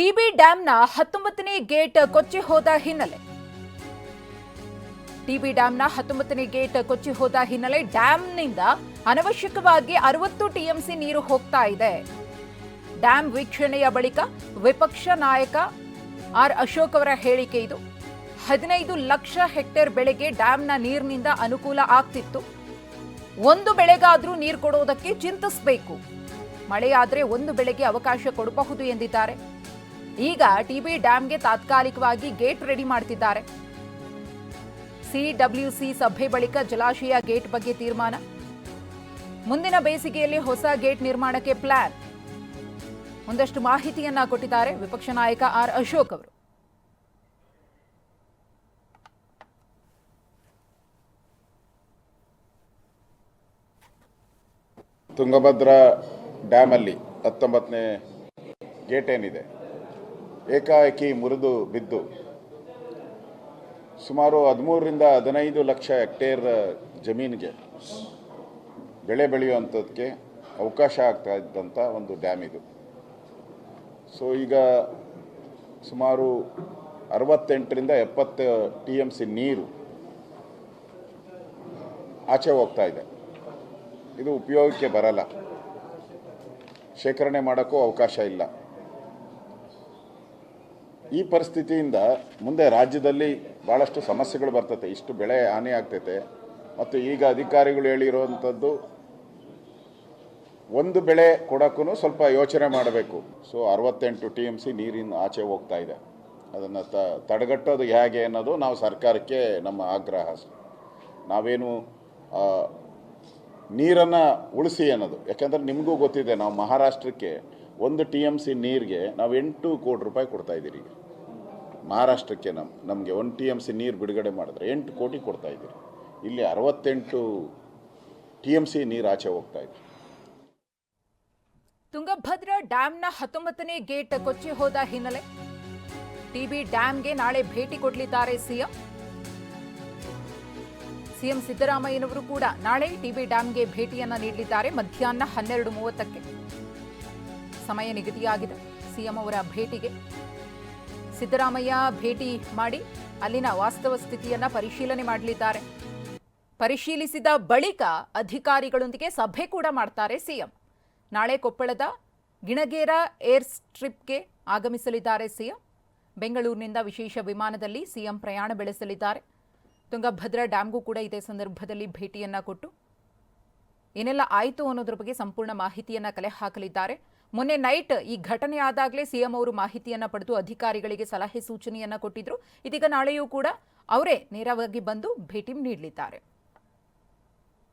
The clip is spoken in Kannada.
ಟಿಬಿ ಡ್ಯಾಂನ ಹತ್ತೊಂಬತ್ತನೇ ಗೇಟ್ ಕೊಚ್ಚಿ ಹೋದ ಹಿನ್ನೆಲೆ. ಟಿಬಿ ಡ್ಯಾಂನ ಹತ್ತೊಂಬತ್ತನೇ ಗೇಟ್ ಕೊಚ್ಚಿ ಹೋದ ಹಿನ್ನೆಲೆ ಡ್ಯಾಂನಿಂದ ಅನವಶ್ಯಕವಾಗಿ ಅರವತ್ತು ಟಿಎಂಸಿ ನೀರು ಹೋಗ್ತಾ ಇದೆ. ಡ್ಯಾಂ ವೀಕ್ಷಣೆಯ ಬಳಿಕ ವಿಪಕ್ಷ ನಾಯಕ ಆರ್ ಅಶೋಕ್ ಅವರ ಹೇಳಿಕೆ ಇದು. ಹದಿನೈದು ಲಕ್ಷ ಹೆಕ್ಟೇರ್ ಬೆಳೆಗೆ ಡ್ಯಾಂನ ನೀರಿನಿಂದ ಅನುಕೂಲ ಆಗ್ತಿತ್ತು. ಒಂದು ಬೆಳೆಗಾದರೂ ನೀರು ಕೊಡೋದಕ್ಕೆ ಚಿಂತಿಸಬೇಕು. ಮಳೆಯಾದ್ರೆ ಒಂದು ಬೆಳೆಗೆ ಅವಕಾಶ ಕೊಡಬಹುದು ಎಂದಿದ್ದಾರೆ. ಈಗ ಟಿಬಿ ಡ್ಯಾಂಗೆ ತಾತ್ಕಾಲಿಕವಾಗಿ ಗೇಟ್ ರೆಡಿ ಮಾಡ್ತಿದ್ದಾರೆ. ಸಿಡಬ್ಲ್ಯೂಸಿ ಸಭೆ ಬಳಿಕ ಜಲಾಶಯ ಗೇಟ್ ಬಗ್ಗೆ ತೀರ್ಮಾನ. ಮುಂದಿನ ಬೇಸಿಗೆಯಲ್ಲಿ ಹೊಸ ಗೇಟ್ ನಿರ್ಮಾಣಕ್ಕೆ ಪ್ಲಾನ್. ಒಂದಷ್ಟು ಮಾಹಿತಿಯನ್ನ ಕೊಟ್ಟಿದ್ದಾರೆ ವಿಪಕ್ಷ ನಾಯಕ ಆರ್ ಅಶೋಕ್ ಅವರು. ತುಂಗಭದ್ರಾ ಡ್ಯಾಮಲ್ಲಿ ಹತ್ತೊಂಬತ್ತನೇ ಗೇಟ್ ಏನಿದೆ? ಏಕಾಏಕಿ ಮುರಿದು ಬಿದ್ದು. ಸುಮಾರು ಹದಿಮೂರರಿಂದ ಹದಿನೈದು ಲಕ್ಷ ಹೆಕ್ಟೇರ್ ಜಮೀನಿಗೆ ಬೆಳೆ ಬೆಳೆಯುವಂಥದ್ದಕ್ಕೆ ಅವಕಾಶ ಆಗ್ತಾ ಇದ್ದಂಥ ಒಂದು ಡ್ಯಾಮ್ ಇದು. ಸೊ, ಈಗ ಸುಮಾರು ಅರವತ್ತೆಂಟರಿಂದ ಎಪ್ಪತ್ತು ಟಿ ಎಂ ಸಿ ನೀರು ಆಚೆ ಹೋಗ್ತಾ ಇದೆ. ಇದು ಉಪಯೋಗಕ್ಕೆ ಬರಲ್ಲ. ಶೇಖರಣೆ ಮಾಡೋಕ್ಕೂ ಅವಕಾಶ ಇಲ್ಲ. ಈ ಪರಿಸ್ಥಿತಿಯಿಂದ ಮುಂದೆ ರಾಜ್ಯದಲ್ಲಿ ಭಾಳಷ್ಟು ಸಮಸ್ಯೆಗಳು ಬರ್ತತೆ. ಇಷ್ಟು ಬೆಳೆ ಹಾನಿ ಆಗ್ತೈತೆ. ಮತ್ತು ಈಗ ಅಧಿಕಾರಿಗಳು ಹೇಳಿರುವಂಥದ್ದು ಒಂದು ಬೆಳೆ ಕೊಡೋಕ್ಕೂ ಸ್ವಲ್ಪ ಯೋಚನೆ ಮಾಡಬೇಕು. ಸೊ, ಅರವತ್ತೆಂಟು ಟಿ ಎಂ ಸಿ ನೀರಿನ ಆಚೆ ಹೋಗ್ತಾ ಇದೆ. ಅದನ್ನು ತ, ತಡೆಗಟ್ಟೋದು ಹೇಗೆ ಅನ್ನೋದು ನಾವು ಸರ್ಕಾರಕ್ಕೆ ನಮ್ಮ ಆಗ್ರಹ. ನಾವೇನು ನೀರನ್ನು ಉಳಿಸಿ ಅನ್ನೋದು. ಯಾಕೆಂದರೆ ನಿಮಗೂ ಗೊತ್ತಿದೆ, ನಾವು ಮಹಾರಾಷ್ಟ್ರಕ್ಕೆ ಒಂದು ಟಿ ಎಂ ಸಿ ನೀರಿಗೆ ನಾವು ಎಂಟು ಕೋಟಿ ರೂಪಾಯಿ ಕೊಡ್ತಾ ಇದ್ದೀರಿ ಈಗ. ಮಹಾರಾಷ್ಟ್ರಕ್ಕೆ ನಮ್ಮ ನಮಗೆ ಒನ್ ಟಿ ಎಂ ಸಿ ನೀರು ಬಿಡುಗಡೆ ಮಾಡಿದ್ರೆ ಎಂಟು ಕೋಟಿ ಕೊಡ್ತಾ ಇದ್ದೀರಿ. ಇಲ್ಲಿ ಅರವತ್ತೆಂಟು ಟಿ ಎಂ ಸಿ ನೀರು ಆಚೆ ಹೋಗ್ತಾ ಇದೆ. ತುಂಗಭದ್ರಾ ಡ್ಯಾಂನ ಹತ್ತೊಂಬತ್ತನೇ ಗೇಟ್ ಕೊಚ್ಚಿ ಹೋದ ಹಿನ್ನೆಲೆ ಟಿಬಿ ಡ್ಯಾಂಗೆ ನಾಳೆ ಭೇಟಿ ಕೊಡಲಿದ್ದಾರೆ ಸಿಎಂ. ಸಿಎಂ ಸಿದ್ದರಾಮಯ್ಯನವರು ಕೂಡ ನಾಳೆ ಟಿಬಿ ಡ್ಯಾಂಗೆ ಭೇಟಿಯನ್ನ ನೀಡಲಿದ್ದಾರೆ ಮಧ್ಯಾಹ್ನ ಹನ್ನೆರಡು ಮೂವತ್ತಕ್ಕೆ. ಸಮಯ ನಿಗದಿಯಾಗಿದೆ. ಸಿಎಂ ಅವರ ಭೇಟಿಗೆ ಸಿದ್ದರಾಮಯ್ಯ ಭೇಟಿ ಮಾಡಿ ಅಲ್ಲಿನ ವಾಸ್ತವ ಸ್ಥಿತಿಯನ್ನ ಪರಿಶೀಲನೆ ಮಾಡಲಿದ್ದಾರೆ. ಪರಿಶೀಲಿಸಿದ ಬಳಿಕ ಅಧಿಕಾರಿಗಳೊಂದಿಗೆ ಸಭೆ ಕೂಡ ಮಾಡ್ತಾರೆ ಸಿಎಂ. ನಾಳೆ ಕೊಪ್ಪಳದ ಗಿಣಗೇರ ಏರ್ ಸ್ಟ್ರಿಪ್ಗೆ ಆಗಮಿಸಲಿದ್ದಾರೆ ಸಿಎಂ. ಬೆಂಗಳೂರಿನಿಂದ ವಿಶೇಷ ವಿಮಾನದಲ್ಲಿ ಸಿಎಂ ಪ್ರಯಾಣ ಬೆಳೆಸಲಿದ್ದಾರೆ. ತುಂಗಭದ್ರಾ ಡ್ಯಾಂಗೂ ಕೂಡ ಇದೇ ಸಂದರ್ಭದಲ್ಲಿ ಭೇಟಿಯನ್ನ ಕೊಟ್ಟು ಏನೆಲ್ಲ ಆಯಿತು ಅನ್ನೋದ್ರ ಬಗ್ಗೆ ಸಂಪೂರ್ಣ ಮಾಹಿತಿಯನ್ನ ಕಲೆ ಹಾಕಲಿದ್ದಾರೆ. ಮೊನ್ನೆ ನೈಟ್ ಈ ಘಟನೆ ಆದಾಗಲೇ ಸಿಎಂ ಅವರು ಮಾಹಿತಿಯನ್ನ ಪಡೆದು ಅಧಿಕಾರಿಗಳಿಗೆ ಸಲಹೆ ಸೂಚನೆಯನ್ನ ಕೊಟ್ಟಿದ್ರು. ಇದೀಗ ನಾಳೆಯೂ ಕೂಡ ಅವರೇ ನೇರವಾಗಿ ಬಂದು ಭೇಟಿ ನೀಡಲಿದ್ದಾರೆ.